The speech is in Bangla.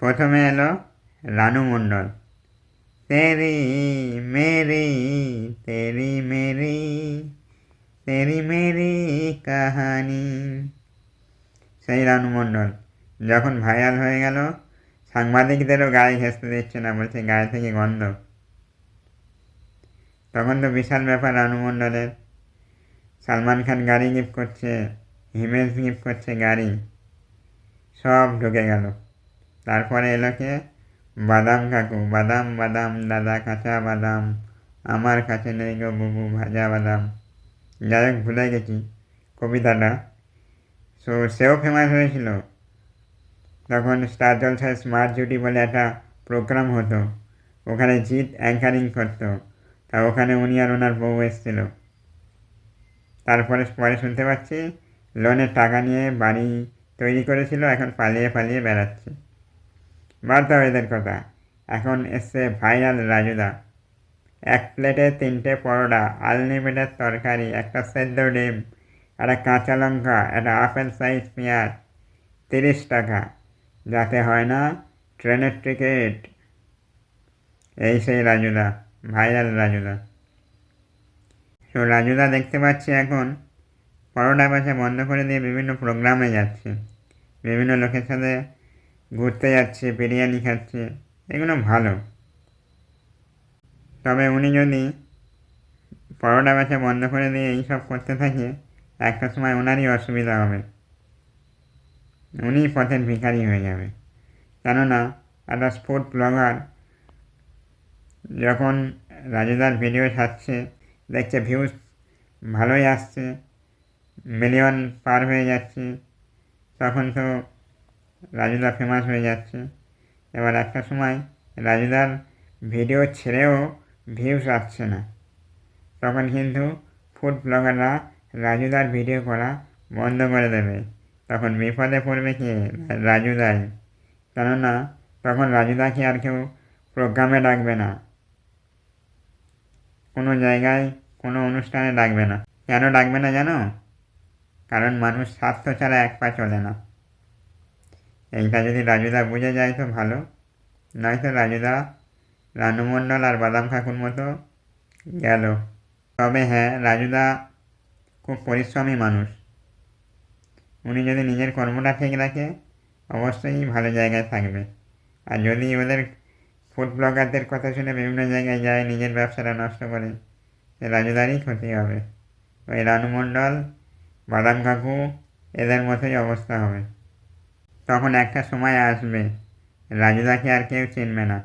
প্রথমে এলো রানু মণ্ডল। তেরি, মেরি তেরি মেরি তেরি, মেরি কাহানি। সেই রানু মণ্ডল যখন ভাইরাল হয়ে গেল, সাংবাদিকদেরও গায়ে ঘেঁচতে দিচ্ছে না, বলছে গায়ে থেকে গন্ধ। তখন তো বিশাল ব্যাপার রানু মণ্ডলের। সালমান খান গাড়ি গিফট করছে, হিমেশ গিফট করছে গাড়ি, সব ঢুকে গেল। তারপরে এলো কে? বাদাম কাকু, বাদাম বাদাম, দাদা কাঁচা বাদাম, আমার কাছে নেই গো বুবু ভাজা বাদাম। যাই হোক, ভুলে গেছি কবিতাটা। সো, সেও ফেমাস হয়েছিল। তখন স্টার জলসায় স্মার্ট জুটি বলে একটা প্রোগ্রাম হতো। ওখানে জিৎ অ্যাঙ্কারিং করতো। তা ওখানে উনি আর ওনার বউ এসেছিল। তারপরে পরে শুনতে পাচ্ছি লোনের টাকা নিয়ে বাড়ি তৈরি করেছিল, এখন পালিয়ে পালিয়ে বেড়াচ্ছে। দাও এদের কথা। এখন এসছে ভাইরাল রাজুদা। এক প্লেটে তিনটে পরোটা আনলিমিটেড তরকারি, একটা সেদ্ধ ডিম, একটা কাঁচা লঙ্কা, একটা আপেল সাইজ পেঁয়াজ, তিরিশ টাকা। যাতে হয় না, ট্রেনের টিকিট। এই সেই রাজুদা ভাইরাল রাজুদা। তো রাজুদা দেখতে পাচ্ছি এখন, পরোটা বেচা বন্ধ করে দিয়ে বিভিন্ন প্রোগ্রামে যাচ্ছে। বিভিন্ন লোকের সাথে ঘুরতে যাচ্ছে, বিরিয়ানি খাচ্ছে, এগুলো ভালো। তবে উনি যদি পরোটা বেচা বন্ধ করে দিয়ে এইসব করতে থাকে, একটা সময় ওনারই অসুবিধা হবে। উনি পথের ভিখারি হয়ে যাবে। কেননা, একটা স্পোর্ট ব্লগার যখন রাজুদার ভিডিও ছাড়ছে, দেখছে ভিউজ ভালোই আসছে মিলিয়ন পার হয়ে যাচ্ছে, তখন তো রাজুদা ফেমাস হয়ে যাচ্ছে। এবার একটা সময় রাজুদার ভিডিও ছেড়েও ভিউস আসছে না। তখন কিন্তু ফুড ব্লগাররা রাজুদার ভিডিও করা বন্ধ করে দেবে। তখন বিপদে পড়বে কি? রাজুদাই। কেননা, তখন রাজুদাকে আর কেউ প্রোগ্রামে ডাকবে না। কোনো জায়গায়, কোনো অনুষ্ঠানে ডাকবে না। কেন ডাকবে না জানো? কারণ মানুষ স্বার্থ ছাড়া এক পা চলে না। এইটা যদি রাজুদা বুঝে যায় তো ভালো। নয়তো রাজুদা রানু মণ্ডল আর বাদাম কাকুর মতো গেল। তবে হ্যাঁ রাজুদা খুব পরিশ্রমী মানুষ। উনি যদি নিজের কর্মটা ঠিক রাখে, অবশ্যই ভালো জায়গায় থাকবে। আর যদি ওদের ফুড ব্লগারদের কথা শুনে বিভিন্ন জায়গায় যায়, নিজের ব্যবসাটা নষ্ট করে, সে রাজুদারই ক্ষতি হবে। ওই রানু মণ্ডল বাদাম কাকু, এদের মতোই অবস্থা হবে। তখন একটা সময় আসবে। রাজুদাকে আর কেউ চিনবে না।